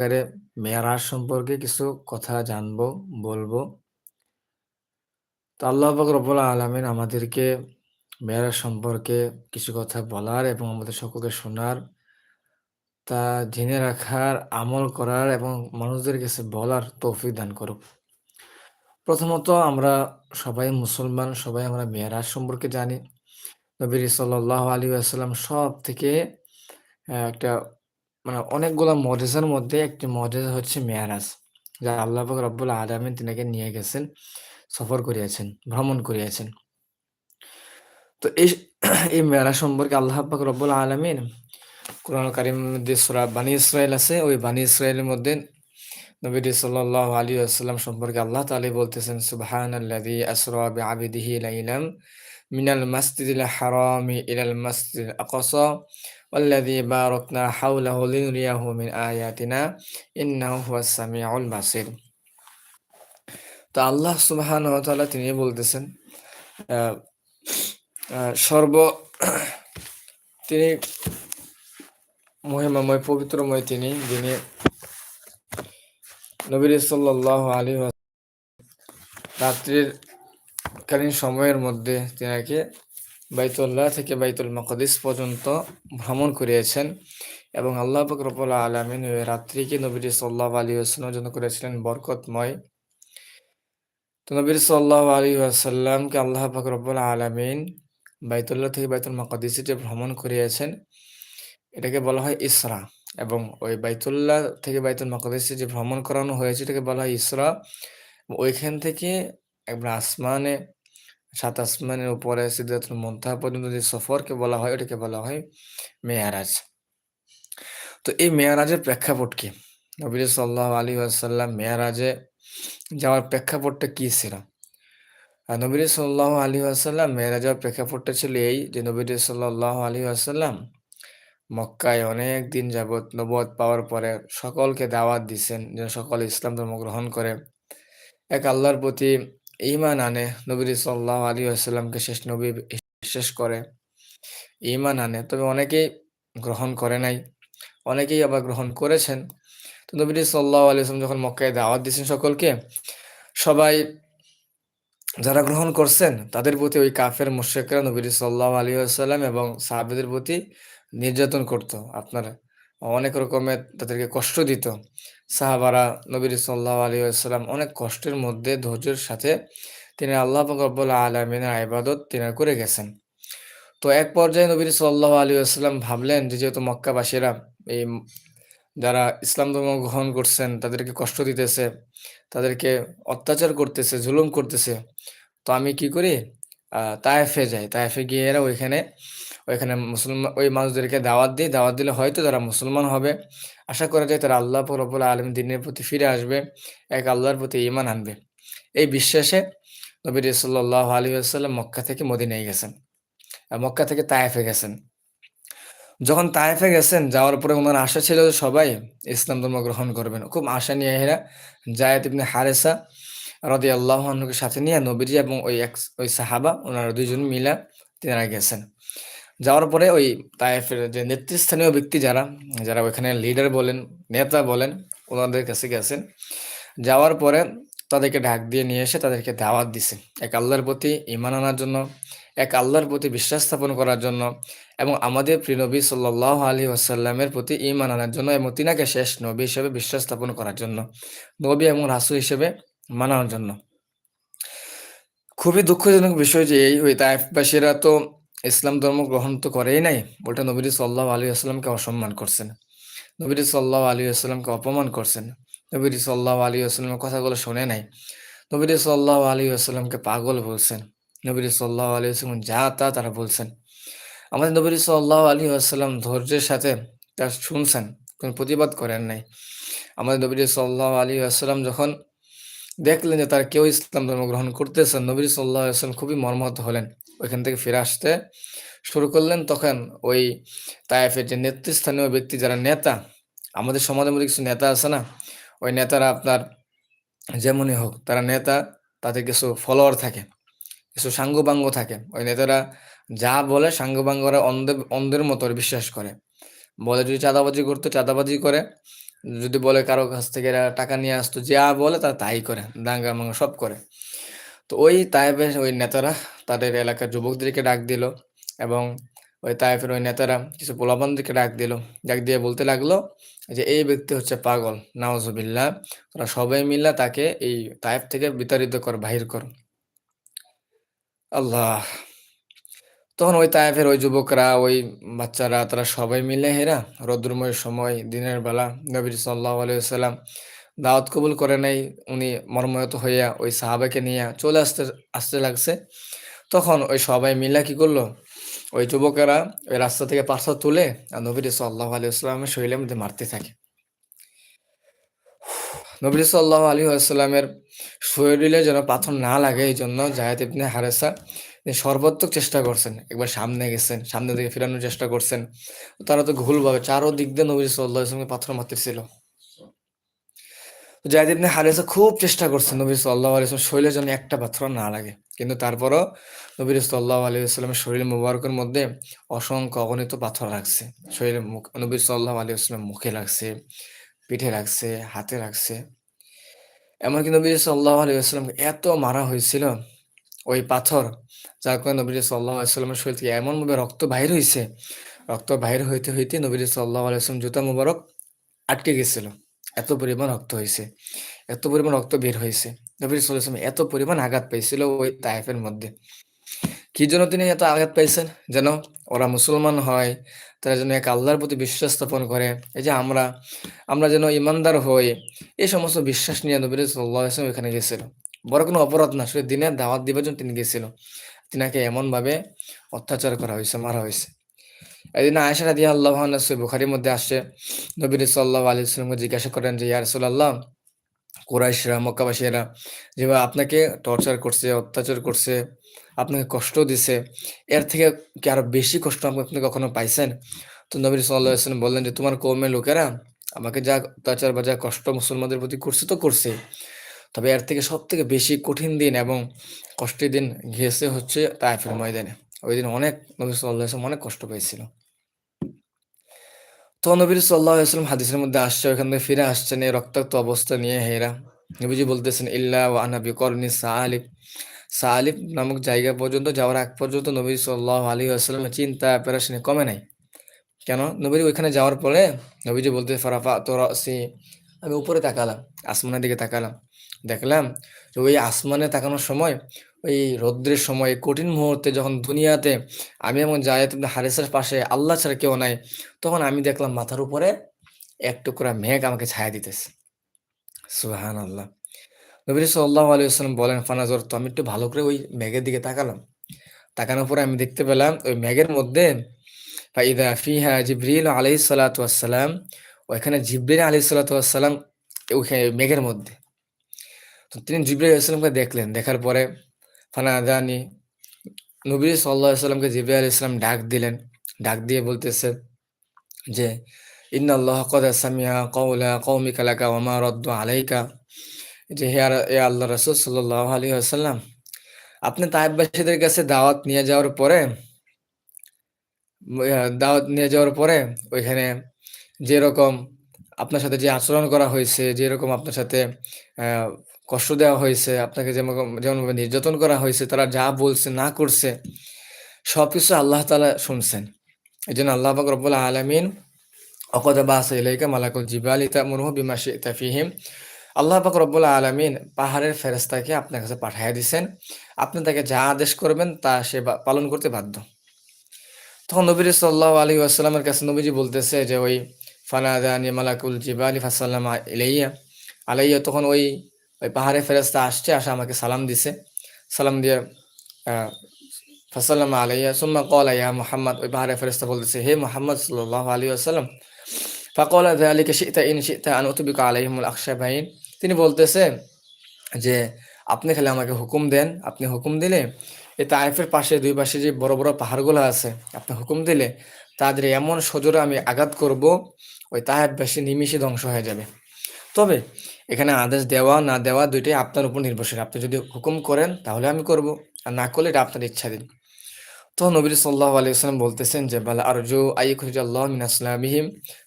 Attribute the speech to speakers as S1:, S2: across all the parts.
S1: এবারে মেরাজ সম্পর্কে কিছু কথা জানব, বলব। তো আল্লাহ রব্বুল আলামিন আমাদেরকে মেরাজ সম্পর্কে কিছু কথা বলার এবং আমাদের সকলকে শোনার, তা জেনে রাখার, আমল করার এবং মানুষদের কাছে বলার তৌফিক দান করুক। প্রথমত আমরা সবাই মুসলমান, সবাই আমরা মেরাজ সম্পর্কে জানি। নবীজি সাল্লাল্লাহু আলাইহি ওয়াসাল্লাম সবথেকে অ্যা একটা মানে অনেকগুলা মুজিজার মধ্যে একটি মুজিজা হচ্ছে মেরাজ। যা আল্লাহ পাক রব্বুল আলামিন তিনাকে নিয়ে গেছেন, সফর করিয়াছেন ভ্রমণ করিয়াছেন তো এই এই মেরাজ সম্পর্কে আল্লাহ পাক রব্বুল আলামিন কোরআন কারীমের মধ্যে সূরা বানী ইসরাঈল আছে, ওই বানী ইসরাঈলের মধ্যে নবীজি সাল্লাল্লাহু আলাইহি ওয়াসাল্লাম সম্পর্কে আল্লাহ তাআলা বলতেছেন, সুবহানাল্লাযী আসরা বিআবদিহি মিনাল মাসজিদিল হারামি ইলাল মাসজিদিল আকসা ওয়াল্লাযী বারাকনা হাওলাহু লিনুরিয়াহু মিন আয়াতিনা ইন্নাহু হুয়াস সামিউল বাসির। তো আল্লাহ সুবহানাহু ওয়া তাআলা তিনি বলতেছেন সর্ব তিনি মহিমাময়, পবিত্রময় তিনি, যিনি নবীজি সাল্লাল্লাহু আলাইহি রাত্রির কালীন সময়ের মধ্যে তিনাকে বাইতুল্লাহ থেকে বাইতুল মাকদিস পর্যন্ত ভ্রমণ করিয়েছেন এবং আল্লাহ পাক রব্বুল আলামিন ওই রাত্রিকে নবীর সাল্লাল্লাহু আলাইহি ওয়াসাল্লামের জন্য করেছিলেন বরকতময়। তো নবীর সাল্লাল্লাহু আলাইহি ওয়াসাল্লামকে আল্লাহ পাক রব্বুল আলামিন বাইতুল্লাহ থেকে বাইতুল মাকদিসে যে ভ্রমণ করিয়েছেন, এটাকে বলা হয় ইসরা এবং ওই বাইতুল্লাহ থেকে বাইতুল মাকদিসে যে ভ্রমণ করানো হয়েছে এটাকে বলা হয় ইসরা। ওইখান থেকে একবার আসমানে, সাত আসমানের উপরে সিদরাতুল মুনতাহা পর্যন্ত যে সফরকে বলা হয়, ওটাকে বলা হয় মেয়ারাজ। তো এই মেয়ারাজের প্রেক্ষাপট কি? নবীজি সাল্লাল্লাহু আলাইহি ওয়াসাল্লাম মেয়ারাজে যাওয়ার প্রেক্ষাপটটা কি ছিল? আ নবীজি সাল্লাল্লাহু আলাইহি ওয়াসাল্লাম মেরাজে যাওয়ার প্রেক্ষাপটটা ছিল এই যে নবীজি সাল্লাল্লাহু আলাইহি ওয়াসাল্লাম মক্কায় অনেক দিন যাবৎ নবদ পাওয়ার পরে সকলকে দাওয়াত দিছেন, যেন সকলে ইসলাম ধর্ম গ্রহণ করে। এক আল্লাহর প্রতি ঈমান আনে, নবী সাল্লাল্লাহু আলাইহি ওয়াসাল্লামকে শেষ নবী বিশ্বাস করে, ইমান আনে। তবে অনেকেই গ্রহণ করে নাই, অনেকেই আবার গ্রহণ করেছেন। তো নবী সাল্লাল্লাহু আলাইহি ওয়াসাল্লাম যখন মক্কায় দাওয়াত দিছেন সকলকে, সবাই যারা গ্রহণ করছেন তাদের প্রতি ওই কাফের মুশরিকরা নবী সাল্লাল্লাহু আলাইহি ওয়াসাল্লাম এবং সাহাবেদের প্রতি নির্যাতন করত। আপনার অনেক রকমের তাদেরকে কষ্ট দিত। সাহাবারা নবীর সাল্লাল্লাহু আলী ওয়াসাল্লাম অনেক কষ্টের মধ্যে ধৈর্যের সাথে তিনি আল্লাহ রব্বুল আলামিনের ইবাদত তিনারা করে গেছেন। তো এক পর্যায়ে নবীর সাল্লাল্লাহু আলী ওয়াসাল্লাম ভাবলেন যে যেহেতু মক্কাবাসীরা এই যারা ইসলাম ধর্ম গ্রহণ করছেন তাদেরকে কষ্ট দিতেছে, তাদেরকে অত্যাচার করতেছে, জুলুম করতেছে। তো আমি কি করি? তায়েফে যাই। তায়েফে গিয়ে এরা ওইখানে, ওইখানে মুসলমান ওই মানুষদেরকে দাওয়াত দেই। দাওয়াত দিলে হয়তো তারা মুসলমান হবে। আশা করা যায় তারা আল্লাহ পাক রব্বুল দিনের প্রতি ফিরে আসবে। এক আল্লাহর প্রতি ঈমান আনবে। এই বিশ্বাসে নবীজি সাল্লাল্লাহু আলাইহি ওয়াসাল্লাম মক্কা থেকে মদিনায় গেছেন। মক্কা থেকে তায়েফে গেছেন। যখন তায়েফে গেছেন, যাওয়ার পরে ওনার আশা ছিল যে সবাই ইসলাম ধর্ম গ্রহণ করবেন। খুব আশা নিয়ে এরা যায়েদ ইবনে হারেসা রাদিয়াল্লাহু আনহুকে সাথে নিয়ে নবীজি এবং ওই এক ওই সাহাবা ওনারা ২ জন মিলা তিনারা গেছেন। যাওয়ার পরে ওই তায়েফের যে নেতৃস্থানীয় ব্যক্তি যারা, যারা ওইখানে লিডার বলেন, নেতা বলেন, ওনাদের কাছে গেছেন। যাওয়ার পরে তাদেরকে ঢাক দিয়ে নিয়ে এসে তাদেরকে দাওয়াত দিছে। এক আল্লাহর প্রতি ঈমান আনার জন্য, এক আল্লাহর প্রতি বিশ্বাস স্থাপন করার জন্য এবং আমাদের প্রিয় নবী সাল্লাল্লাহু আলাইহি ওয়াসাল্লামের প্রতি ঈমান আনার জন্য এবং তিনাকে শেষ নবী হিসেবে বিশ্বাস স্থাপন করার জন্য, নবী এবং রাসু হিসেবে মানার জন্য। খুবই দুঃখজনক বিষয় যে এই ওই তায়েফবাসীরা তো ইসলাম ধর্ম গ্রহণ তো করেই নাই। উল্টা নবীজি সাল্লাল্লাহু আলাইহি ওয়াসাল্লামকে অসম্মান করছেন। নবীজি সাল্লাল্লাহু আলী ওয়াসাল্লামকে অপমান করছেন। নবীজি সাল্লাল্লাহু আলাইহি ওয়াসাল্লামের কথাগুলো শোনে নাই। নবীজি সাল্লাহ আলাইহি ওয়াসাল্লামকে পাগল বলছেন। নবীজি সাল্লাল্লাহু আলাইহি ওয়াসাল্লাম যা তা তারা বলছেন। আমাদের নবীজি সাল্লাহ আলাইহি ওয়াসাল্লাম ধৈর্যের সাথে তা শুনছেন, কোনো প্রতিবাদ করেন নাই। আমাদের নবীজি সাল্লাল্লাহু আলী ওয়াসাল্লাম যখন দেখলেন যে তারা কেউ ইসলাম ধর্ম গ্রহণ করতেছেন, নবীজি সাল্লাল্লাহু আলাইহি ওয়াসাল্লাম খুবই মর্মাহত হলেন। ওইখান থেকে ফিরে আসতে শুরু করলেন। তখন ওই তায়েফের যে নেতৃস্থানীয় ব্যক্তি যারা নেতা, আমাদের সমাজের মধ্যে কিছু নেতা আছে না? ওই নেতারা আপনার যেমনই হোক, তারা নেতা, তাদের কিছু ফলোয়ার থাকে, কিছু সাঙ্গপাঙ্গ থাকে। ওই নেতারা যা বলে সাঙ্গবাঙ্গরা অন্ধে অন্ধের মতো বিশ্বাস করে। বলে যদি চাঁদাবাজি করতে চাঁদাবাজি করে, যদি বলে কারও কাছ থেকে এরা টাকা নিয়ে আসতো, যা বলে তারা তাই করে, দাঙ্গা মাঙ্গা সব করে। তো ওই তাইফের ওই নেতারা তাদের এলাকার যুবকদেরকে ডাক দিল এবং ওই তাইফের ওই নেতারা কিছু পোলাবানদেরকে ডাক দিল। ডাক দিয়ে বলতে লাগল যে, এই ব্যক্তি হচ্ছে পাগল নাওজুবিল্লাহ তোরা সবাই মিল্লা তাকে এই তাইফ থেকে বিতাড়িত কর, বাহির কর। আল্লাহ। তখন ওই তায়েফের ওই যুবকরা, ওই বাচ্চারা, তারা সবাই মিলে হেরা রৌদ্রময় সময়, দিনের বেলা নবীর সাল্লাহ আলাইসাল্লাম দাওয়াত কবুল করে নাই উনি মর্ময়ত হইয়া ওই সাহাবাকে নিয়ে চলে আসতে আসতে লাগছে। তখন ওই সবাই মিলে কি করল? ওই যুবকেরা ওই রাস্তা থেকে পাথর তুলে আর নবীর সাল্লাহ আলাইসাল্লামের শরীরের মধ্যে মারতে থাকে। নবী সাল্লাহ আলী আসসালামের শরীরে যেন পাথর না লাগে, এই জন্য জাহেদ ইবনে হারেসা সর্বাত্মক চেষ্টা করছেন, একবার সামনে গেছেন, সামনে দিকে ফেরানোর চেষ্টা করছেন তারা তো ভুলভাবে চারো দিক দিয়ে নবী সাল্লাহ ইসলামকে পাথর মারতেছিল। জাহেদ ইবনে হারেসা খুব চেষ্টা করছেন নবী সাল্লাহ আলী ইসলাম শরীরে যেন একটা পাথর না লাগে। কিন্তু তারপরও নবী সাল্লাহ আলী ইসলামের শরীর মুবারকের মধ্যে অসংখ্য অগণিত পাথর লাগছে শরীরে মুখ নবীর সাল্লাহ আলী ইসলাম মুখে লাগছে পিঠে রাখছে, হাতে রাখছে। এমনকি নবী সাল্লাহ আলাইসাল্লামকে এত মারা হয়েছিল ওই পাথর, যার কারণে নবী সাল্লাহ আলাইস্লামের শরীর থেকে এমনভাবে রক্ত বাহির হয়েছে রক্ত বাহির হইতে হইতে নবী সাল্লাহ আলাইসলাম জুতা মুবারক আটকে গেছিল। এত পরিমাণ রক্ত হয়েছে এত পরিমাণ রক্ত বের হয়েছে নবী সাল্লাম এত পরিমাণ আঘাত পেয়েছিল ওই তাইফের মধ্যে। কি জন্য তিনি এত আঘাত পাইছেন? যেন ওরা মুসলমান হয়, তারা যেন এক আল্লাহর প্রতি বিশ্বাস স্থাপন করে। এই যে আমরা আমরা যেন ইমানদার হই, এই সমস্ত বিশ্বাস নিয়ে নবীর সাল্লাহ আসলাম এখানে গেছিল। বড় কোনো অপরাধ না। শুধু দিনের দাওয়াত দিবার জন্য তিনি গেছিল। তিনাকে এমনভাবে অত্যাচার করা হয়েছে, মারা হয়েছে। এদিন আয়সা রাদি আল্লাহ বুখারির মধ্যে আসছে। নবীর সাল্লাহ আলি সাল্লামকে জিজ্ঞাসা করেন যে ইয়ার সাল্লাহ কোরাইশরা, মক্কাবাসীরা যেভাবে আপনাকে টর্চার করছে, অত্যাচার করছে, আপনাকে কষ্ট দিছে, এর থেকে কি আরও বেশি কষ্ট আপনি কখনো পাইছেন? তো নবী সাল্লাম বললেন যে, তোমার কৌমের লোকেরা আমাকে যা অত্যাচার বা যা কষ্ট মুসলমানদের প্রতি করছে তো করছে। তবে এর থেকে সব থেকে বেশি কঠিন দিন এবং কষ্টের দিন ঘেসে হচ্ছে তাইফের ময়দানে। ওই দিন অনেক নবী সাল্লাহ অনেক কষ্ট পেয়েছিল। তো নবী সাল্লাহ আসলাম হাদিসের মধ্যে আসছে, ওইখান থেকে ফিরে আসছেন এই রক্তাক্ত অবস্থা নিয়ে হেরা। নবীজি বলতেছেন, ইল্লা আনাবি করনি সাহালিফ সাহালিফ নামক জায়গা পর্যন্ত যাওয়ার আগ পর্যন্ত নবী সাল্লাহ আলী আসলামের চিন্তা প্যারাশনে কমে নাই। কেন? নবীজি ওইখানে যাওয়ার পরে নবীজি বলতে ফারাফা তো রসি। আমি উপরে তাকালাম, আসমানের দিকে তাকালাম। দেখলাম যে ওই আসমানে তাকানোর সময়, ওই রৌদ্রের সময়, কঠিন মুহূর্তে যখন দুনিয়াতে আমি এমন জায়দ হারিসের পাশে আল্লাহ ছাড়া কেউ নাই, তখন আমি দেখলাম মাথার উপরে এক টুকরা মেঘ আমাকে ছায়া দিতেছে। সুহান আল্লাহ নবী সাল্লাহ আলিয়াল্লাম বলেন ফানাজর তো আমি একটু ভালো করে ওই মেঘের দিকে তাকালাম। তাকানোর পরে আমি দেখতে পেলাম ওই মেঘের মধ্যে, ফাইদা ফিহা জিব্রিল আলাই ওইখানে জিব্রিল আলি সালাতাম ওইখানে মেঘের মধ্যে। তো তিনি ইসলামকে দেখলেন। দেখার পরে ফানাদানি নবী সাল্লাহ সাল্লামকে আলি ইসলাম ডাক দিলেন। ডাক দিয়ে বলতেছে যে, ইন্নাল্লাহ কদ সামিয়া কৌলা কৌমিকা লাকা ওমা রদ্দ আলাইকা। যে, হে এ আল্লাহ রসুল সাল্লাহ আলী আসাল্লাম আপনি তাইবাসীদের কাছে দাওয়াত নিয়ে যাওয়ার পরে দাওয়াত নিয়ে যাওয়ার পরে ওইখানে যেরকম আপনার সাথে যে আচরণ করা হয়েছে, যেরকম আপনার সাথে কষ্ট দেওয়া হয়েছে, আপনাকে যেমন যেমনভাবে নির্যাতন করা হয়েছে, তারা যা বলছে, না করছে, সব কিছু আল্লাহ তালা শুনছেন। এই জন্য আল্লাহ বাক রব্বুল্লাহ আলমিন অকদা বাস ইলাইকা মালাকুল জিবাল ইতা মুরহ বিমাশি তাফিহিম আল্লাহ পাক রব্বুল্লাহ আলমিন পাহাড়ের ফেরস্তাকে আপনার কাছে পাঠাইয়া দিছেন আপনি তাকে যা আদেশ করবেন, তা সে পালন করতে বাধ্য। তখন নবীর সাল্লাহ আলী আসসালামের কাছে নবীজি বলতেছে যে, ওই ফানাদানি মালাকুল জিবালি ফাসাল্লাম ইলাইয়া আলাইয়া তখন ওই ওই পাহাড়ে ফেরস্তা আসছে, আসা আমাকে সালাম দিছে। সালাম দিয়ে ফাসাল্লাম আলাইয়া, সুম্মা কল আইয়া মোহাম্মদ, ওই পাহাড়ে ফেরস্তা বলতেছে, হে মোহাম্মদ সাল্লাহ আলী আসাল্লাম ফাকল আলীকে শীতা ইন শীতা আনুতবিকা আলাইহিমুল আকশা ভাইন তিনি বলতেছে যে, আপনি খালি আমাকে হুকুম দেন, আপনি হুকুম দিলে এই তাইফের পাশে দুই পাশে যে বড় বড় পাহাড়গুলো আছে, আপনি হুকুম দিলে তাদের এমন সজোরে আমি আঘাত করব, ওই তাহেব বেশি নিমিশে ধ্বংস হয়ে যাবে। তবে এখানে আদেশ দেওয়া, না দেওয়া দুইটাই আপনার উপর নির্ভরশীল। আপনি যদি হুকুম করেন, তাহলে আমি করব। আর না করলে এটা আপনার ইচ্ছা দিন। তখন নবী সাল্লাহ আলাইসালাম বলতেছেন যে, বালা আরজু আইকুজাল্লাহ মিন আসলামিহিম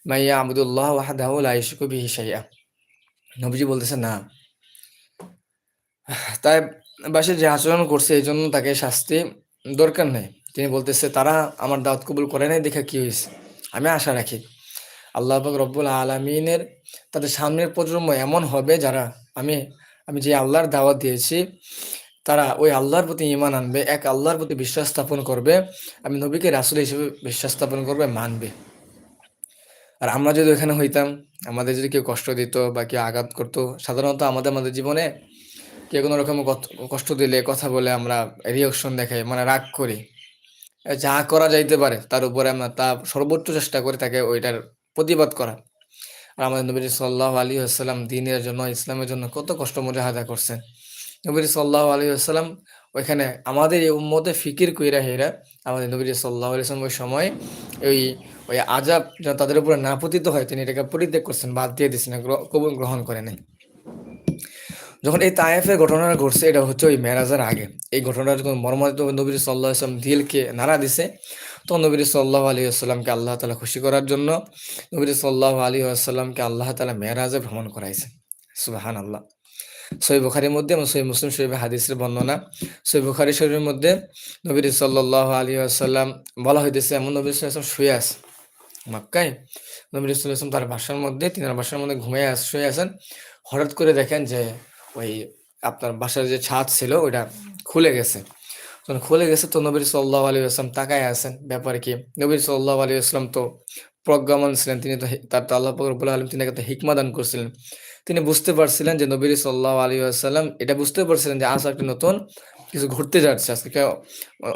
S1: মাইয়া আবুদুল্লাহ ওয়াহাদাহু লা ইশরিকু বিহি শাইআ। নবীজি বলতেছেন, না। তাই বাসে যে আচরণ করছে, এই জন্য তাকে শাস্তি দরকার নেই। তিনি বলতেছে, তারা আমার দাওয়াত কবুল করে নাই, দেখে কি হয়েছে আমি আশা রাখি। আল্লাহ রব্বুল আলমিনের তাদের সামনের প্রজন্ম এমন হবে যারা আমি আমি যে আল্লাহর দাওয়াত দিয়েছি, তারা ওই আল্লাহর প্রতি ইমান আনবে, এক আল্লাহর প্রতি বিশ্বাস স্থাপন করবে, আমি নবীকে রাসুল হিসেবে বিশ্বাস স্থাপন করবে, মানবে। আর আমরা যদি ওখানে হইতাম, আমাদের যদি কেউ কষ্ট দিত বা কেউ আঘাত করতো, সাধারণত আমাদের আমাদের জীবনে কেউ কোনো রকম কষ্ট দিলে, কথা বলে আমরা রিয়াকশন দেখাই মানে রাগ করি। যা করা যাইতে পারে, তার উপরে আমরা তা সর্বোচ্চ চেষ্টা করে তাকে ওইটার প্রতিবাদ করা। আর আমাদের নবী সাল্লাহ আলী আসসালাম দিনের জন্য, ইসলামের জন্য কত কষ্ট মুজাহাদা করছেন। নবী সাল্লাহ আলী আসসালাম ওইখানে আমাদের এই উম্মতে ফিকির কইরা হেরা আমাদের নবী সাল্লাহ আলিয়াম ওই সময় ওই ওই আজাব যেন তাদের উপরে না পতিত হয়, তিনি এটাকে পরিত্যাগ করছেন, বাদ দিয়ে দিচ্ছেন কবুল গ্রহণ করে নাই। যখন এই তায়েফের ঘটনাটা ঘটছে, এটা হচ্ছে ওই মেরাজের আগে। এই ঘটনাটা যখন মর্মাদিত নবীর সাল্লাহ আসলাম দিলকে নাড়া দিছে তখন নবীর সাল্লাহ আলী আসসালামকে আল্লাহ তালা খুশি করার জন্য নবীর সাল্লাহ আলী আসসালামকে আল্লাহ তালা মেরাজে ভ্রমণ করাইছে। সুবাহান আল্লাহ সই বুখারির মধ্যে এবং সই মুসলিম শরীফের হাদিসের বর্ণনা। সই বুখারি শরীফের মধ্যে নবীর সাল্লাহ আলী আসাল্লাম বলা হইতেছে, এমন নবীর সাল্লাম শুয়ে আছে মক্কায়। নবীর সাল্লাম তার বাসার মধ্যে, তিনার বাসার মধ্যে ঘুমিয়ে আস, শুয়ে আছেন। হঠাৎ করে দেখেন যে ওই আপনার বাসার যে ছাদ ছিল, ওইটা খুলে গেছে। যখন খুলে গেছে তো নবীর সাল্লাহ আলী আসলাম তাকায় আছেন। ব্যাপারে কি? নবীর সাল্লাহ আলী আসলাম তো প্রজ্ঞামান ছিলেন, তিনি তো তার আল্লাহ ফকরবুল আলম তিনি একটা হিকমা দান করছিলেন। তিনি বুঝতে পারছিলেন যে নবীর সাল্লাহ আলী আসাল্লাম এটা বুঝতে পারছিলেন যে আজ একটা নতুন কিছু ঘুরতে যাচ্ছে, আজকে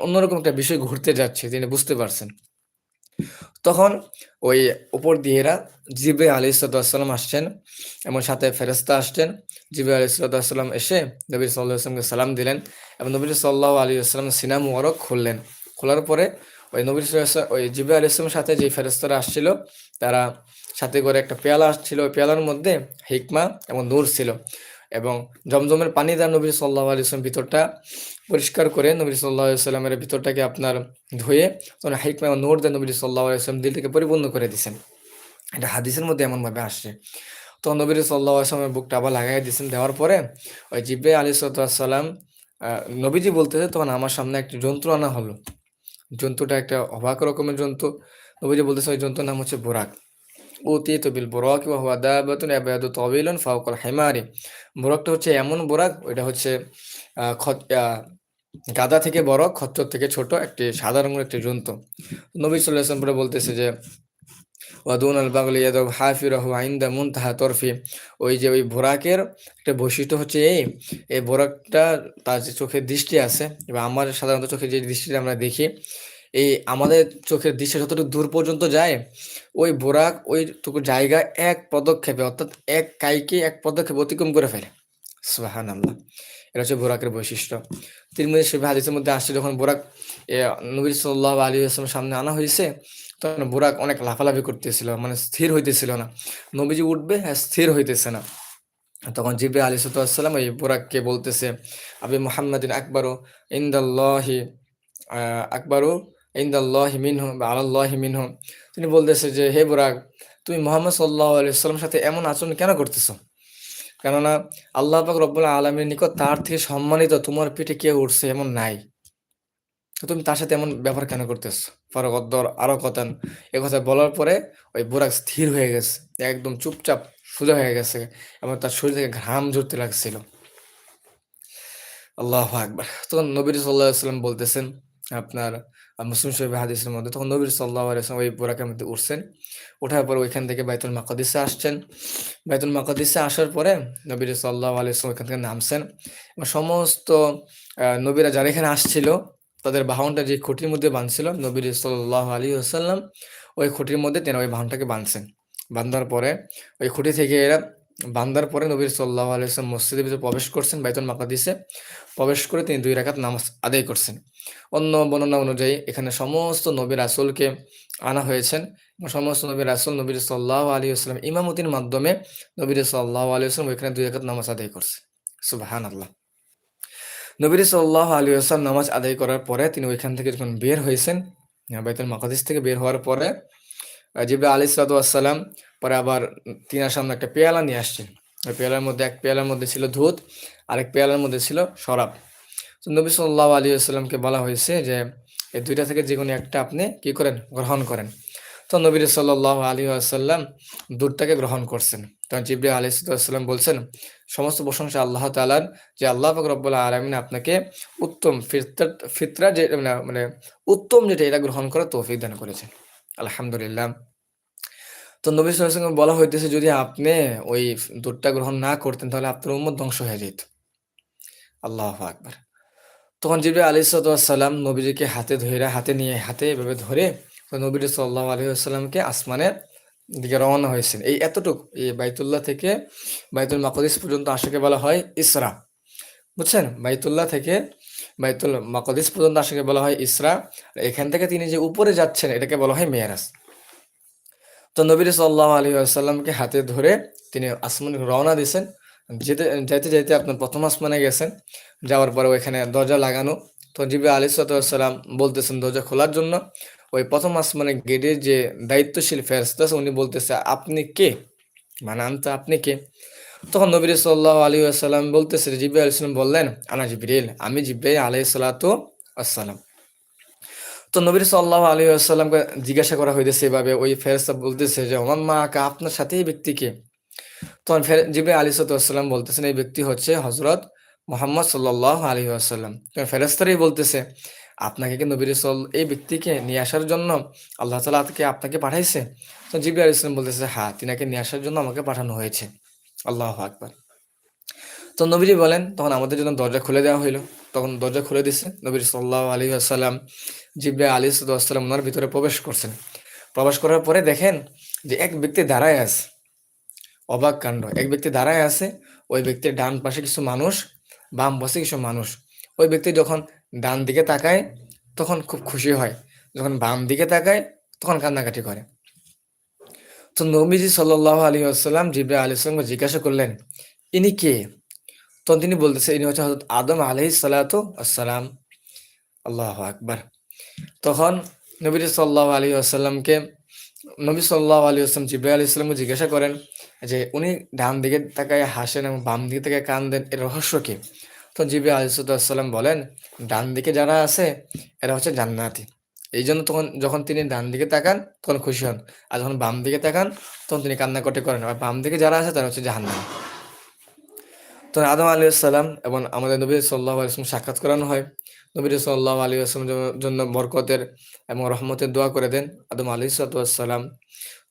S1: অন্যরকম একটা বিষয় ঘুরতে যাচ্ছে, তিনি বুঝতে পারছেন। তখন ওই উপর দিয়েরা জিবে আলি সাল্লাম আসছেন এবং সাথে ফেরস্তা আসছেন। জিবে আলি সাল্লাম এসে নবীর সাল্লাহ সালাম দিলেন এবং নবীর সাল্লাহ আলী আসলাম সিনা মুবারক খুললেন। খোলার পরে ওই নবীর ওই জিবে আলি ইসলামের সাথে যে ফেরস্তারা আসছিল, তারা সাথে করে একটা পেয়ালা আসছিল। ওই পেয়ালার মধ্যে হিকমা এবং নূর ছিল এবং জমজমের পানি দেওয়া নবী সাল্লাহ আলি ইসলাম ভিতরটা পরিষ্কার করে নবী সাল্লাহ সাল্লামের ভিতরটাকে আপনার ধুয়ে তখন হাইকমা এবং নূর দেন নবী সাল্লাহ আলাইসলাম দিলটাকে পরিপূর্ণ করে দিয়েছেন। এটা হাদিসের মধ্যে এমনভাবে আসছে। তো নবীর সাল্লাহ আসলামের বুকটা আবার লাগাই দিয়েছেন। দেওয়ার পরে, ওই জিব্বে আলী সাল্লাম নবীজি বলতেছে তখন আমার সামনে একটি যন্ত্র আনা হলো। জন্তুটা একটা অবাক রকমের জন্তু। নবীজি বলতেছে, ওই জন্তুর নাম হচ্ছে বোরাক। উতিত বিল বোরাক ওয়া হুয়া দাবাতুন আবাদু হিমারি। বোরাকটা হচ্ছে এমন বোরাক, ওইটা হচ্ছে গাদা থেকে বড়, খচ্চর থেকে ছোট, একটি সাধারণ একটি জন্তু। নবী সাল্লাল্লাহু পরে বলতেছে যে বাগলি ইয়াদব আইন্দা মুনতাহা তরফি। ওই যে ওই একটা বৈশিষ্ট্য হচ্ছে এই এই তার যে চোখের দৃষ্টি আছে এবং আমার সাধারণত চোখের যে দৃষ্টিটা আমরা দেখি, এই আমাদের চোখের যতটুকু দূর পর্যন্ত যায়, ওই বোরাক ওইটুকু জায়গা এক পদক্ষেপে, অর্থাৎ এক কাইকে এক পদক্ষেপে অতিক্রম করে ফেলে। সুবাহান আল্লাহ এটা হচ্ছে বোরাকের বৈশিষ্ট্য। তিরমিজি শরীফ হাদিসের মধ্যে আসছে, যখন বোরাক নবীর সাল্লাহ আলী আসলামের সামনে আনা হয়েছে তখন বোরাক অনেক লাফালাফি করতেছিল মানে স্থির হইতেছিল না। নবীজি উঠবে হ্যাঁ স্থির হইতেছে না। তখন জিবে আলী সাল্লাম এই বোরাককে বলতেছে, আবি মোহাম্মদিন আকবরও ইন্দাল্লাহি আকবরও ইন্দাল্লাহি মিনহু বা আল্লাহি মিনহু। তিনি বলতেছে যে, হে বোরাক, তুমি মোহাম্মদ সাল্লাহ আলাইসাল্লামের সাথে এমন আচরণ কেন করতেছো? কেননা আল্লাহ পাক রব্বুল্লাহ আলমীর নিকট তার থেকে সম্মানিত, তোমার পিঠে কে উঠছে এমন নাই? তুমি তার সাথে এমন ব্যবহার কেন করতেছ? ফরকদ্দর আরও কথান এ কথা বলার পরে ওই বুরাক স্থির হয়ে গেছে, একদম চুপচাপ সোজা হয়ে গেছে এবং তার শরীর থেকে ঘাম ঝরতে লাগছিল। আল্লাহ আকবার। তখন নবীর সাল্লাহ সাল্লাম বলতেছেন, আপনার মুসলিম শরীফ হাদিসের মধ্যে, তখন নবীর সাল্লাহ আলাইসলাম ওই বোরাকের মধ্যে উঠছেন ওঠার পর ওইখান থেকে বাইতুল মাকাদিসে আসছেন। বাইতুল মাকাদিসে আসার পরে নবীর সাল্লাহ আলাইসলাম ওইখান থেকে নামছেন এবং সমস্ত নবীরা যারা এখানে আসছিল তাদের বাহনটা যে খুঁটির মধ্যে বাঁধছিল নবীর সাল্লাহ আলী আসাল্লাম ওই খুঁটির মধ্যে তিনি ওই বাহনটাকে বাঁধছেন। বান্ধার পরে ওই খুঁটি থেকে এরা বান্দার পরে নবীর সাল্লাহ আলাইসলাম মসজিদের ভিতরে প্রবেশ করছেন বাইতন বাইতুল মাকাদিসে। প্রবেশ করে তিনি দুই রাখাত নামাজ আদায় করছেন। অন্য বর্ণনা অনুযায়ী এখানে সমস্ত নবীর আসলকে আনা হয়েছেন। সমস্ত নবীর আসল নবীর সাল্লাহ আলী আসলাম ইমামতির মাধ্যমে নবীর সাল্লাহ আলী আসলাম ওইখানে দুই রাখাত নামাজ আদায় করছে সুবাহান আল্লাহ নবী সাল্লাহ আলী আসলাম নামাজ আদায় করার পরে তিনি ওইখান থেকে যখন বের হয়েছেন বাইতুল মাকাদিস থেকে বের হওয়ার পরে জিব্রা আলী সালাতাম পরে আবার তিনার সামনে একটা পেয়ালা নিয়ে আসছেন। ওই পেয়ালার মধ্যে, এক পেয়ালার মধ্যে ছিল দুধ, আরেক পেয়ালার মধ্যে ছিল শরাব। তো নবী সাল্লাহ আলী আসসালামকে বলা হয়েছে যে, এই দুইটা থেকে যে কোনো একটা আপনি কি করেন? গ্রহণ করেন। তো নবীর সাল্লাহ আলী আসাল্লাম দুধটাকে গ্রহণ করছেন। তখন জিব্রি আলী সাল্লাম বলছেন সমস্ত প্রশংসা আল্লাহ তালার যে আল্লাহ রব্বুল্লাহ আলমিন আপনাকে উত্তম ফিতরা যে মানে, মানে উত্তম যেটা এটা গ্রহণ করার তৌফিক দান করেছেন। আলহামদুলিল্লাহ। তো নবী সাল্লাম বলা হইতেছে যদি আপনি ওই দুধটা গ্রহণ না করতেন তাহলে আপনার উম্মত ধ্বংস হয়ে যেত। আল্লাহ আকবার। তখন জিবরি আলী সাল্লাম নবীজিকে হাতে ধরে হাতে নিয়ে হাতে এভাবে ধরে নবী সাল্লাহ আলী আসমানের দিকে রওনা হয়েছেন এই এতটুকু, এই বাইতুল্লাহ থেকে বাইতুল মাকদিস পর্যন্ত আসাকে বলা হয় ইসরা। বুঝছেন? বাইতুল্লাহ থেকে বাইতুল মাকদিস পর্যন্ত আসাকে বলা হয় ইসরা। এখান থেকে তিনি যে উপরে যাচ্ছেন, এটাকে বলা হয় মেয়ারাজ। তো নবীর সাল্লাহ আলী আসাল্লামকে হাতে ধরে তিনি আসমানে রওনা দিয়েছেন। যেতে, যাইতে যাইতে আপনার প্রথম আসমানে গেছেন। যাওয়ার পরে ওইখানে দরজা লাগানো। তো জিবি আলী বলতেছেন, দরজা খোলার জন্য ওই প্রথম আসমানে গেটের যে দায়িত্বশীল ফেরস্তা উনি বলতেছে, আপনি কে? মানে আনতে আপনি কে? তখন নবীর সাল্লাহ আলী আসসালাম বলতেছে জিব্রাহ আলাইসালাম বললেন, আনা জিবরিল আমি জিব্রাহ আলাই সাল্লাত আসসালাম তো নবীর সাল্লাহ আলী আসসালামকে জিজ্ঞাসা করা হইতেছে এভাবে, ওই ফেরস্তা বলতেছে যে আমার মা আকা আপনার সাথে এই ব্যক্তিকে তখন ফের জিবে আলী সাল্লাম বলতেছেন এই ব্যক্তি হচ্ছে হজরত মোহাম্মদ সাল্লাহ আলী আসাল্লাম ফেরেস্তারাই বলতেছে আপনাকে কি নবীর এই ব্যক্তিকে নিয়ে আসার জন্য আল্লাহ তালা আপনাকে পাঠাইছে। তো জিবি আলী ইসলাম বলতেছে হ্যাঁ তিনাকে নিয়ে আসার জন্য আমাকে পাঠানো হয়েছে। আল্লাহ আকবার। তো নবীজি বলেন, তখন আমাদের জন্য দরজা খুলে দেওয়া হইল। তখন দরজা খুলে দিছে নবীর সাল্লাহ আলী আসাল্লাম জিব্বে আলী সাল্লাম ওনার ভিতরে প্রবেশ করছেন। প্রবেশ করার পরে দেখেন যে এক ব্যক্তি দাঁড়ায় আছে, অবাক কাণ্ড। এক ব্যক্তি দাঁড়ায় আছে, ওই ব্যক্তির ডান পাশে কিছু মানুষ, বাম পাশে কিছু মানুষ। ওই ব্যক্তি যখন ডান দিকে তাকায়, তখন খুব খুশি হয়। যখন বাম দিকে তাকায়, তখন কান্নাকাটি করে। তো নবীজি সাল্লাহ আলী আসসালাম জিব্রা আলী সালামকে জিজ্ঞাসা করলেন, ইনি কে? তখন তিনি বলতেছে, ইনি হচ্ছে হজরত আদম আলহি সালাত আসসালাম আল্লাহ আকবার। তখন নবীজি সাল্লাহ আলী আসাল্লামকে নবী সাল্লাহ আলী আসলাম জিব্রাহ আলী ইসলামকে জিজ্ঞাসা করেন যে, উনি ডান দিকে তাকায় হাসেন এবং বাম দিকে তাকায় কান দেন এর রহস্য কি? তো জিবি আলিসাল্লাম বলেন ডান দিকে যারা আছে, এরা হচ্ছে জান্নাতি। এই জন্য তখন যখন তিনি ডান দিকে তাকান, তখন খুশি হন। আর যখন বাম দিকে তাকান, তখন তিনি কান্নাকটে করেন। আর বাম দিকে যারা আছে, তারা হচ্ছে জাহান্নাম। তখন আদম আলী আসসালাম এবং আমাদের নবী সাল্লাহ আলিয়াম সাক্ষাৎ করানো হয়। নবী সাল্লাহ আলী আসলাম জন্য বরকতের এবং রহমতের দোয়া করে দেন আদম আলী সাল্লাম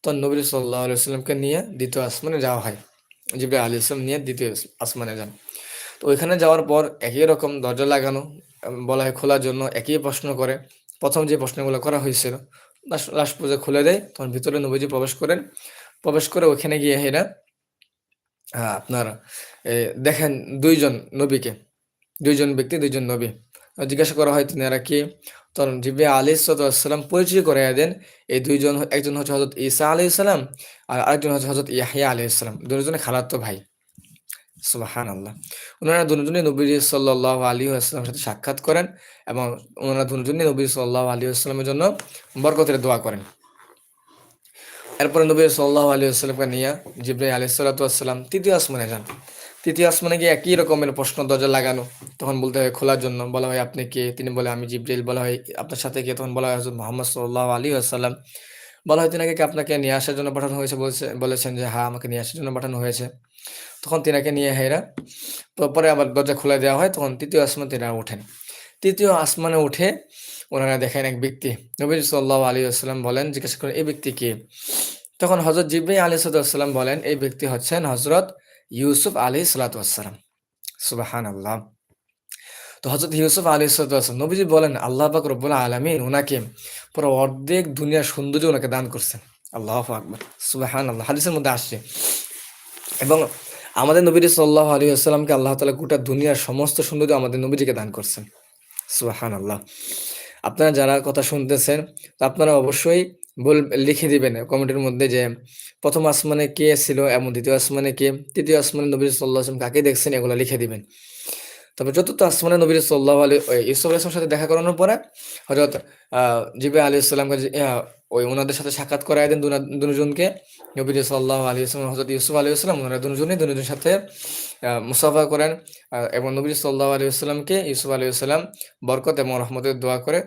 S1: তখন নবী সাল্লাহ আলাইসাল্লামকে নিয়ে দ্বিতীয় আসমানে যাওয়া হয়। জিব্রাহ আলী ইসলাম নিয়ে দ্বিতীয় আসমানে যান। তো ওইখানে যাওয়ার পর একই রকম দরজা লাগানো বলা হয় খোলার জন্য একই প্রশ্ন করে। প্রথম যে প্রশ্নগুলো করা হয়েছিল লাস্ট পূজা খুলে দেয়, তখন ভিতরে নবীজি প্রবেশ করেন। প্রবেশ করে ওইখানে গিয়ে এরা আপনার দেখেন দুইজন নবীকে, দুইজন ব্যক্তি, দুইজন নবী। জিজ্ঞাসা করা হয় তিনি এরা কি? তখন জিবে আলী সালাম পরিচয় করাইয়া দেন, এই দুইজন একজন হচ্ছে হজরত ঈসা আলি ইসলাম আর আরেকজন হচ্ছে হজরত ইয়াহিয়া আলি ইসলাম দুজনে খালাতো ভাই। সুবাহান আল্লাহ ওনারা দুজনে নবী সাল্লাহ আলী আসলামের সাথে সাক্ষাৎ করেন এবং ওনারা দুজনে নবী সাল্লাহ আলী আসলামের জন্য বরকতের দোয়া করেন। এরপরে নবী সাল্লাহ আলী আসলামকে নিয়ে জিব্রাহ আলী সাল্লাতাম তৃতীয় আসমানে যান। তৃতীয় আসমানে গিয়ে একই রকমের প্রশ্ন দরজা লাগানো, তখন বলতে হয় খোলার জন্য, বলা হয়, আপনি কে? তিনি বলে, আমি জিব্রাইল। বলা হয়, আপনার সাথে কে? তখন বলা হয় হজরত মোহাম্মদ সাল্লাহ আলী আসসালাম বলা হয় তিনাকে আপনাকে নিয়ে আসার জন্য পাঠানো হয়েছে? বলছে, বলেছেন যে হ্যাঁ আমাকে নিয়ে আসার জন্য পাঠানো হয়েছে। তখন তিনাকে নিয়ে হেরা পরে আবার দরজা খুলে দেওয়া হয়, তখন তৃতীয় আসমান তিনারা ওঠেন। তৃতীয় আসমানে উঠে ওনারা দেখেন এক ব্যক্তি, নবীজ সাল্লাহ আলী আসসালাম বলেন, জিজ্ঞাসা করেন এই ব্যক্তি কে? তখন হজরত জিব্রাই আলী সাল্লাম বলেন, এই ব্যক্তি হচ্ছেন হজরত ইউসুফ আলী সালাতাম সুবাহান আল্লাহ তো হজরত ইউসুফ আলী সালাম নবীজি বলেন, আল্লাহ পাক রব্বুল্লাহ আলমিন ওনাকে পুরো অর্ধেক দুনিয়ার সৌন্দর্য ওনাকে দান করছেন। আল্লাহ আকবর সুবাহান আল্লাহ হাদিসের মধ্যে আসছে এবং আমাদের নবীজি সাল্লাহ আলী আসসালামকে আল্লাহ তালা গোটা দুনিয়ার সমস্ত সৌন্দর্য আমাদের নবীজিকে দান করছেন। সুবাহান আল্লাহ আপনারা যারা কথা শুনতেছেন আপনারা অবশ্যই বল লিখে দিবেন কমেন্টের মধ্যে যে, প্রথম আসমানে কে ছিল এবং দ্বিতীয় আসমানে কে, তৃতীয় আসমানে নবী সাল্লাহ আসলাম কাকে দেখছেন এগুলো লিখে দিবেন। তারপর চতুর্থ আসমানে নবীর সাল্লাহ আলী ইসুফ আলাইসলামের সাথে দেখা করানোর পরে হজরত জিবে আলী ইসলামকে ওই ওনাদের সাথে সাক্ষাৎ করাই দেন দুজনকে। নবীর সাল্লাহ আলী ইসলাম হজরত ইউসুফ আলী ইসলাম ওনারা দুজনই দুজনের সাথে মুসাফা করেন। এবং নবী সাল্লাহ আলী ইসলামকে ইউসুফ আলী ইসলাম বরকত এবং রহমতের দোয়া করে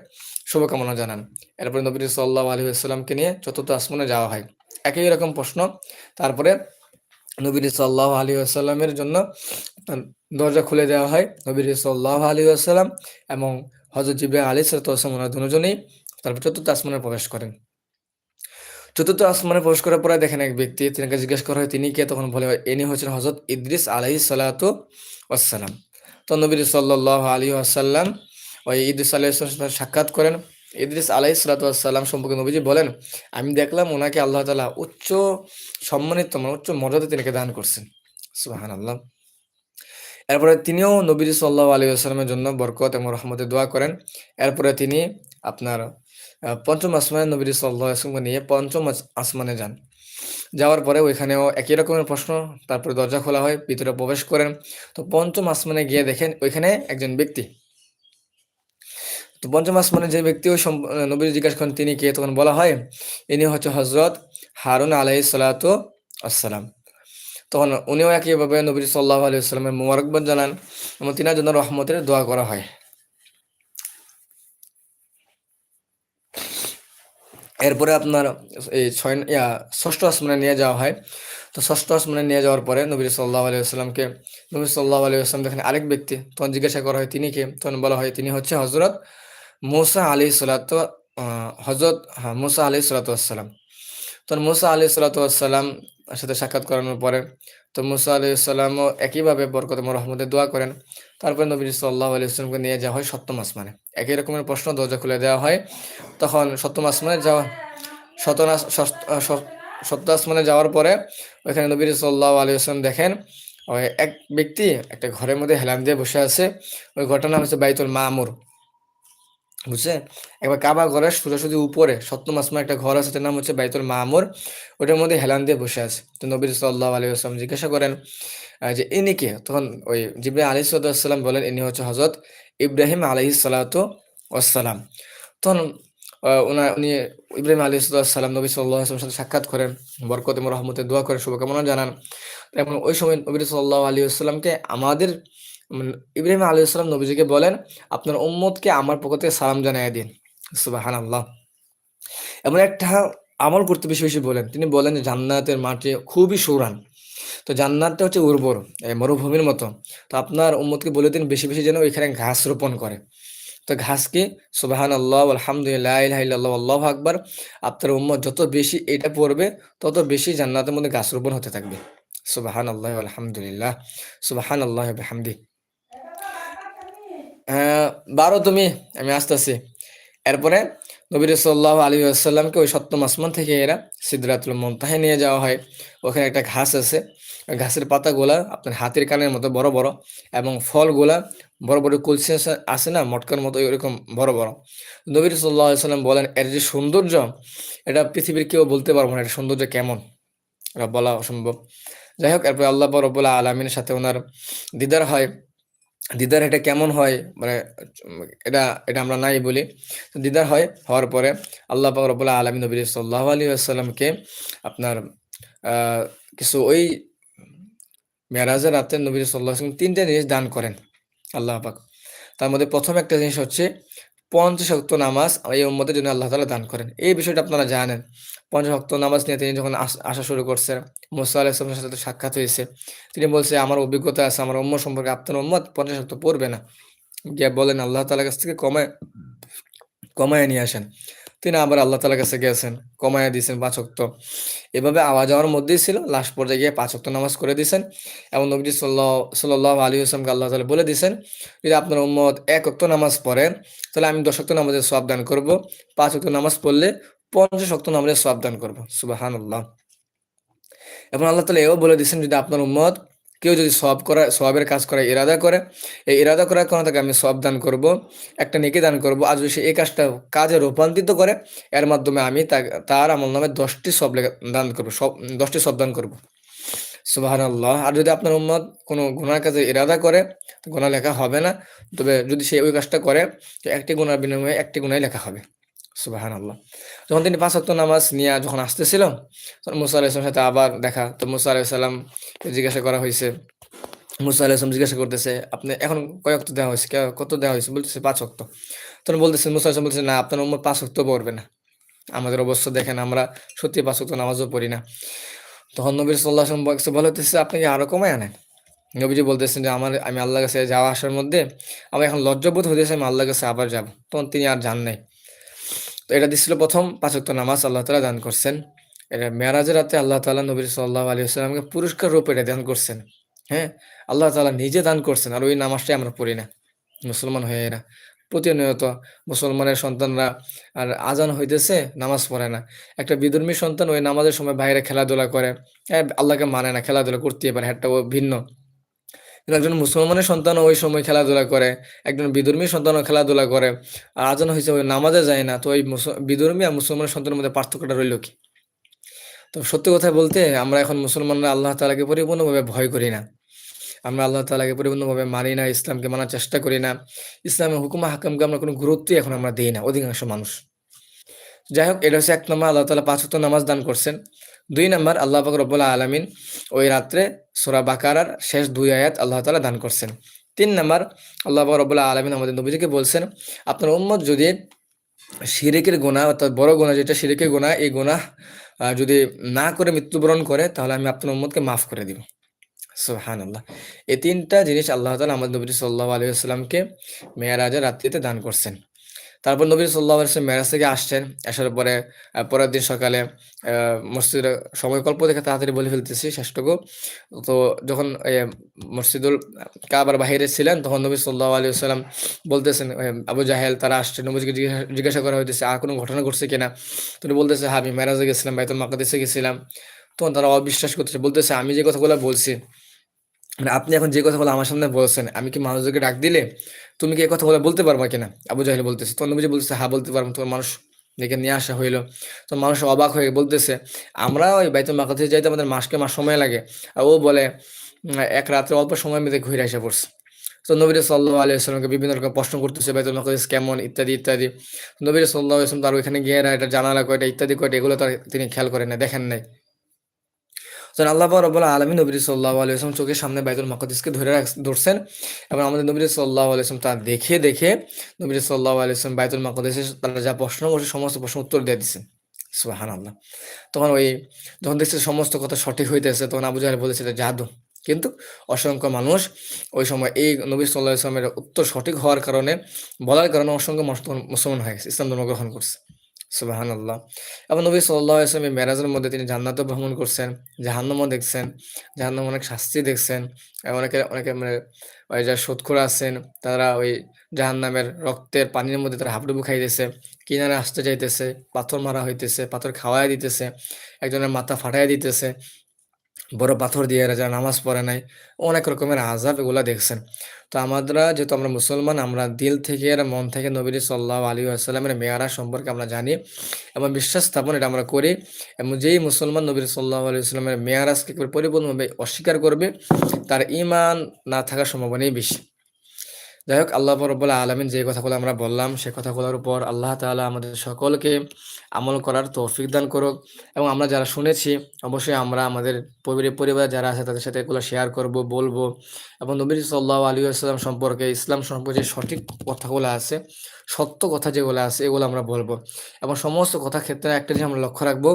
S1: শুভকামনা জানান। এরপরে নবী সাল্লাহ আলী ইসলামকে নিয়ে চতুর্থ আসমানে যাওয়া হয়। একই রকম প্রশ্ন, তারপরে নবীর সাল্লাহ আলী আসাল্লামের জন্য দরজা খুলে দেওয়া হয়। নবীর সাল্লাহ আলী আসাল্লাম এবং হজরত জিবে আলী সালাম, ওনারা দুজনেই তারপর চতুর্থ আসমানে প্রবেশ করেন। চতুর্থ আসমানে প্রবেশ করার পরে দেখেন এক ব্যক্তি, তিনাকে জিজ্ঞেস করা হয়, তিনি কে? তখন বলে ইনি হচ্ছেন হজরত ইদ্রিস আলাহি সালাত আসসালাম তো নবীর সাল্লাহ আলী আসাল্লাম ওই ইদ্রিস আলাহ সাক্ষাৎ করেন। ইদ্রিস আলাই সালাতাম সম্পর্কে নবীজি বলেন, আমি দেখলাম ওনাকে আল্লাহ তালা উচ্চ সম্মানিত মানে উচ্চ মর্যাদা তিনাকে দান করছেন। সুহান আল্লাহ এরপরে তিনিও নবী সাল্লাহ আলী আসসালামের জন্য বরকত এবং রহমতে দোয়া করেন। এরপরে তিনি আপনার পঞ্চম আসমানে নবী সাল্লাহ আসলামকে নিয়ে পঞ্চম আসমানে যান। যাওয়ার পরে ওইখানেও একই রকমের প্রশ্ন, তারপরে দরজা খোলা হয়, ভিতরে প্রবেশ করেন। তো পঞ্চম আসমানে গিয়ে দেখেন ওইখানে একজন ব্যক্তি। তো পঞ্চম আসমানে যে ব্যক্তি ওই নবীর জিজ্ঞাসা করেন, তিনি কে? তখন বলা হয়, ইনি হচ্ছে হজরত হারুন আলহি সালাত আসসালাম তখন উনিও একইভাবে নবী সাল্লাহ আলি সাল্লামের মুবারকবাদ জানান এবং তিনার জন্য রহমতের দোয়া করা হয়। এরপরে আপনার, এই ছয়, ইয়া, ষষ্ঠ আসমানে নিয়ে যাওয়া হয়। তো ষষ্ঠ আসমানে নিয়ে যাওয়ার পরে নবী সাল্লাহ আলী আসসালামকে নবী সাল্লাহ আলী আসলাম দেখেন আরেক ব্যক্তি, তখন জিজ্ঞাসা করা হয়, তিনি কে? তখন বলা হয়, তিনি হচ্ছে হজরত মুসা আলী সালাত হজরত হ্যাঁ মুসা আলী সালাতাম তখন মুসা আলী সালাতাম সাথে সাক্ষাৎ করানোর পরে, তো মুসা আলি সাল্লামও একইভাবে বরকত রহমতে দোয়া করেন। তারপরে নবী সাল্লাহ আলি ইসলামকে নিয়ে যাওয়া হয় সপ্তম আসমানে। একই রকমের প্রশ্ন দরজা খুলে দেওয়া হয়। তখন সপ্তম আসমানে যাওয়া শতনা সপ্ত আসমানে যাওয়ার পরে ওইখানে নবী সাল্লাহ আলী ইসলাম দেখেন, ওই এক ব্যক্তি একটা ঘরের মধ্যে হেলাম দিয়ে বসে আছে। ওই ঘটনা হচ্ছে বাইতুল মামুর। বুঝছে একবার কাবা ঘরের সোজাসুজি উপরে সপ্তম আসমান একটা ঘর আছে, তার নাম হচ্ছে বাইতুল মামুর। ওটার মধ্যে হেলান দিয়ে বসে আছে। তো নবীর সাল্লাহ আলী আসলাম জিজ্ঞাসা করেন যে ইনি কে? তখন ওই জিব্রাহ আলী সাল্লাম বলেন, ইনি হচ্ছে হজরত ইব্রাহিম আলহি সাল্লাত আসসালাম তখন ওনার উনি ইব্রাহিম আলী সাল্লাম নবী সাল্লাহ সাথে সাক্ষাৎ করেন। বরকত এবং রহমতের দোয়া করে শুভকামনা জানান। এবং ওই সময় নবী সাল্লাহ আলী আসসালামকে আমাদের ইব্রাহিম আলী ইসলাম নবীজিকে বলেন, আপনার উম্মতকে আমার পক্ষ থেকে সালাম জানাই দিন। সুবাহান আল্লাহ এমন একটা আমল করতে বেশি বেশি বলেন। তিনি বলেন জান্নাতের মাটি খুবই সৌরান। তো জান্নাতটা হচ্ছে উর্বর মরুভূমির মতো। তো আপনার উম্মতকে বলে দিন বেশি বেশি যেন ওইখানে ঘাস রোপণ করে। তো ঘাসকে সুবাহান আল্লাহ আলহামদুলিল্লাহ আল্লাহ আকবর, আপনার উম্মত যত বেশি এটা পড়বে, তত বেশি জান্নাতের মধ্যে ঘাস রোপণ হতে থাকবে। সুবাহান আল্লাহ আলহামদুলিল্লাহ সুবাহান আল্লাহ হামদি বারো তুমি, আমি আসতেছি। এরপরে নবীর সাল্লাহ আলী আসাল্লামকে ওই সপ্তম আসমান থেকে এরা সিদ্ধরাতুল মন্তাহে নিয়ে যাওয়া হয়। ওখানে একটা ঘাস আছে। ঘাসের পাতাগুলা আপনার হাতের কানের মতো বড় বড় এবং ফলগুলা বড় বড় কলসি আছে না, মটকার মতো এরকম বড় বড়। নবীর সাল্লাহ সাল্লাম বলেন, এর যে সৌন্দর্য, এটা পৃথিবীর কেউ বলতে পারব না এটা সৌন্দর্য কেমন? এটা বলা অসম্ভব। যাই হোক, এরপর আল্লাহ রব্বুল্লাহ আলমিনের সাথে ওনার দিদার হয়। দিদার এটা কেমন হয়? মানে এটা এটা আমরা নাই বলি। দিদার হয়, হওয়ার পরে আল্লাহ পাক রব্বুল্লাহ আলমী নবী সাল্লাহ আলী আসসালামকে আপনার কিছু ওই মেয়ারাজের রাতে নবী সাল্লাহ তিনটে জিনিস দান করেন, আল্লাহ পাক। তার মধ্যে প্রথম একটা জিনিস হচ্ছে পঞ্চশক্ত নামাজ এই উম্মতের জন্য আল্লাহ তালা দান করেন। এই বিষয়টা আপনারা জানেন। পঞ্চশক্ত নামাজ নিয়ে তিনি যখন আসা শুরু করছেন মুসা আলাহিসের সাথে সাক্ষাৎ হয়েছে। তিনি বলছে, আমার অভিজ্ঞতা আছে, আমার উম্ম সম্পর্কে আপনার উম্মত পঞ্চশক্ত পড়বে না। গিয়ে বলেন, আল্লাহ তালার কাছ থেকে কমায় কমায় নিয়ে আসেন। তিনি আবার আল্লাহ তালার কাছে গেছেন কমায় দিয়েছেন পাঁচক্ত এভাবে আওয়াজ যাওয়ার মধ্যেই ছিল, লাস্ট পর্যায়ে গিয়ে পাঁচক্ত নামাজ করে দিয়েছেন। এবং নবী সাল্লাহ সাল্লাহ আলী আসলামকে আল্লাহ তালা বলে দিয়েছেন, যদি আপনার উম্মত এক অক্ত নামাজ পড়ে, তাহলে আমি দশক্ত নামাজের সব দান করব। পাঁচ অক্ত নামাজ পড়লে পঞ্চাশ অক্ত নামাজের সব দান করব। সুবাহান আল্লাহ এবং আল্লাহ তালা এও বলে দিয়েছেন, যদি আপনার উম্মত কেউ যদি সব করা, সবের কাজ করে ইরাদা করে, এই ইরাদা করার কারণে তাকে আমি সব দান করব, একটা নেকি দান করব। আর যদি সে এই কাজটা, কাজে রূপান্তরিত করে, এর মাধ্যমে আমি তার আমল নামে দশটি সব দান করব, সব, দশটি সব দান করব। সুবাহান আল্লাহ আর যদি আপনার উম্মত কোনো গুনার কাজে ইরাদা করে গুণা লেখা হবে না। তবে যদি সে ওই কাজটা করে, তো একটি গুণার বিনিময়ে একটি গুণাই লেখা হবে। সুবাহান আল্লাহ যখন তিনি পাঁচ অক্ট নামাজ নিয়ে যখন আসতেছিল তখন মুসা আলাইসলামের সাথে আবার দেখা। তো মুসা আলাইসাল্লামকে জিজ্ঞাসা করা হয়েছে, মুসা আলাইসলাম জিজ্ঞাসা করতেছে, আপনি এখন কয় অক্ট দেওয়া হয়েছে? কত দেওয়া হয়েছে? বলতেছে, পাঁচ অক্ট তখন বলতেছে, মুসা আলাইসলাম বলতেছে, না, আপনার উম্মত পাঁচ অক্ট পড়বে না। আমাদের অবস্থা দেখেন, আমরা সত্যি পাঁচ অক্ট নামাজও পড়ি না। তখন নবীর সাল্লাহ আসলাম বলতেছে, আপনি কি আরও কমায় আনেন? নবীজি বলতেছেন যে, আমার আমি আল্লাহ কাছে যাওয়া আসার মধ্যে আমার এখন লজ্জাবোধ হইতেছে, আমি আল্লাহ কাছে আবার যাব। তখন তিনি আর যান নাই। তো এটা দিচ্ছিল প্রথম পাঁচক্ত নামাজ, আল্লাহ তালা দান করছেন। এটা মেয়ারাজের রাতে আল্লাহ তালা নবী সাল্লাহ আলী আসসালামকে পুরস্কার রূপে এটা দান করছেন। হ্যাঁ আল্লাহ তালা নিজে দান করছেন, আর ওই নামাজটাই আমরা পড়ি না। মুসলমান হয়ে এরা। প্রতিনিয়ত মুসলমানের সন্তানরা আর আজান হইতেছে, নামাজ পড়ে না। একটা বিধর্মী সন্তান ওই নামাজের সময় বাইরে খেলাধুলা করে আল্লাহকে মানে না, খেলাধুলা করতে পারে একটা ভিন্ন। একজন মুসলমানের সন্তানও ওই সময় খেলাধুলা করে, একজন বিধর্মী সন্তানও খেলাধুলা করে, আর আজান হয়েছে ওই নামাজে যায় না, তো ওই বিধর্মী আর মুসলমানের সন্তানের মধ্যে পার্থক্যটা রইল কি? তো সত্যি কথা বলতে আমরা এখন মুসলমানরা আল্লাহ তালাকে পরিপূর্ণভাবে ভয় করি না। আমরা আল্লাহ তালাকে পরিপূর্ণভাবে মানি না, ইসলামকে মানার চেষ্টা করি না। ইসলামের হুকুমা হাকামকে আমরা কোনো গুরুত্বই এখন আমরা দিই না, অধিকাংশ মানুষ। যাই হোক, এটা হচ্ছে এক নম্বর, আল্লাহ তালা পাঁচ নামাজ দান করছেন। দুই নম্বর আল্লাহ পাক রব্বুল্লাহ আলমিন ওই রাত্রে সোরা বাকারার শেষ দুই আয়াত আল্লাহ তালা দান করছেন। তিন নম্বর আল্লাহ পাক রব্বুল্লাহ আলমিন আমাদের নবীজিকে বলছেন, আপনার উম্মত যদি শিরিকের গোনা অর্থাৎ বড় গোনা যেটা শিরিকের গোনা এই গোনা যদি না করে মৃত্যুবরণ করে, তাহলে আমি আপনার উম্মতকে মাফ করে দিব। সোহান আল্লাহ এই তিনটা জিনিস আল্লাহ তালা আমাদের নবী সাল্লাহ আলিয়া আসসালামকে মেয়ারাজের রাত্রিতে দান করছেন। তারপর নবী সাল্লাহ আসলাম মেরাজ থেকে আসছেন, আসার পরে পরের দিন সকালে মসজিদের সময় কল্প দেখে তাড়াতাড়ি বলে ফেলতেছি শেষটুকু। তো যখন মসজিদুল কাবার বাহিরে ছিলেন, তখন নবী সাল্লাহ আলী সাল্লাম বলতেছেন আবু জাহেল তারা আসছে নবীকে জিজ্ঞাসা করা হইতেছে, আর কোনো ঘটনা ঘটছে কিনা? তিনি বলতেছে হ্যাঁ আমি মেরাজে গেছিলাম, বাইতুল মাকাদিসে গেছিলাম। তখন তারা অবিশ্বাস করতেছে, বলতেছে, আমি যে কথাগুলো বলছি মানে আপনি এখন যে কথাগুলো আমার সামনে বলছেন, আমি কি মানুষদেরকে ডাক দিলে তুমি কি কথা বলে বলতে পারবা কিনা? আবু জাহিল বলতেছে, তখন নবীজি বলতেছে হ্যাঁ বলতে পারব। তোমার মানুষ দেখে নিয়ে আসা হইল। তো মানুষ অবাক হয়ে বলতেছে, আমরা ওই বাইতুল মাকাতে যাইতে আমাদের মাসকে মাস সময় লাগে। আর ও বলে এক রাত্রে অল্প সময় মধ্যে ঘুরে এসে পড়ছে। তো নবীর সাল্লাহ আলিয়াকে বিভিন্ন রকম প্রশ্ন করতেছে, বাইতুল মাকাদিস কেমন? ইত্যাদি ইত্যাদি। নবীর সাল্লাহ আসলাম তার ওইখানে গিয়ে এটা জানালা কয়টা, ইত্যাদি কয়টা, এগুলো তার তিনি খেয়াল করেন না দেখেন নাই। আল্লাহ রব্বুল আলমী নবী সাল্লাহ আলিয়াম চোখের সামনে বাইতুল মাকাদিসকে ধরে ধরছেন এবং আমাদের নবী সাল্লাহ আলিয়াম তা দেখে দেখে নবী সাল্লাহ আলিয়াম বাইতুল মাকাদিসে তারা যা প্রশ্ন করছে, সমস্ত প্রশ্ন উত্তর দিয়ে দিচ্ছেন সুহান আল্লাহ তখন ওই যখন দেখছে সমস্ত কথা সঠিক হইতেছে, তখন আবু জাহেল বলেছে জাদু। কিন্তু অসংখ্য মানুষ ওই সময় এই নবী সাল্লাহ ইসলামের উত্তর সঠিক হওয়ার কারণে, বলার কারণে অসংখ্য মুসলমান হয়ে গেছে, ইসলাম ধর্ম গ্রহণ করছে। সুবাহান আল্লাহ এবং নবী সাল্লাহ মেরাজের মধ্যে তিনি জান্নাতও ভ্রমণ করছেন, জাহান্নামও দেখছেন, জাহান্নম অনেক শাস্তি দেখছেন অনেকে অনেকে মানে ওই যারা সুৎখোর আছেন, তারা ওই জাহান্নামের রক্তের পানির মধ্যে তারা হাবডুবু খাইতেছে, কিনারে আসতে চাইতেছে, পাথর মারা হইতেছে, পাথর খাওয়াই দিতেছে, একজনের মাথা ফাটাই দিতেছে বড় পাথর দিয়ে এরা যারা নামাজ পড়ে নাই, অনেক রকমের আজাব এগুলা দেখছেন। তো আমরা যেহেতু আমরা মুসলমান, আমরা দিল থেকে মন থেকে নবীর সাল্লাহ আলী আসসালামের মেয়ারা সম্পর্কে আমরা জানি এবং বিশ্বাস স্থাপন এটা আমরা করি এবং যেই মুসলমান নবীর সাল্লাহ আলী আসসালামের মেয়ারাজকে পরিপূর্ণভাবে অস্বীকার করবে, তার ইমান না থাকার সম্ভাবনাই বেশি। যাই হোক আল্লাহ রব্বুল্লাহ আলমিন যে কথাগুলো আমরা বললাম, সে কথাগুলোর উপর আল্লাহ তালা আমাদের সকলকে আমল করার তৌফিক দান করুক। এবং আমরা যারা শুনেছি, অবশ্যই আমরা আমাদের পরিবার যারা আছে, তাদের সাথে এগুলো শেয়ার করব, বলব। এবং নবী সাল্লাহ আলী আসসালাম সম্পর্কে, ইসলাম সম্পর্কে সঠিক কথাগুলো আছে, সত্য কথা যেগুলো আছে, এগুলো আমরা বলব। এবং সমস্ত কথা ক্ষেত্রে একটা জিনিস আমরা লক্ষ্য রাখব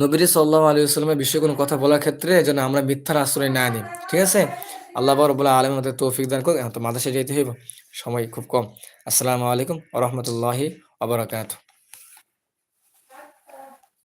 S1: নবীর সাল্লাহ আলী আসসালামের বিষয়ে কোনো কথা বলার ক্ষেত্রে যেন আমরা মিথ্যার আশ্রয় না নিই। ঠিক আছে? আল্লাহ রবুল্লাহ আলম আমাদের তৌফিক দান করুক। এখন তো মাদাসে যেতে হইব। সময় খুব কম। আসসালামু আলাইকুম রহমতুল্লাহি আবরাকাত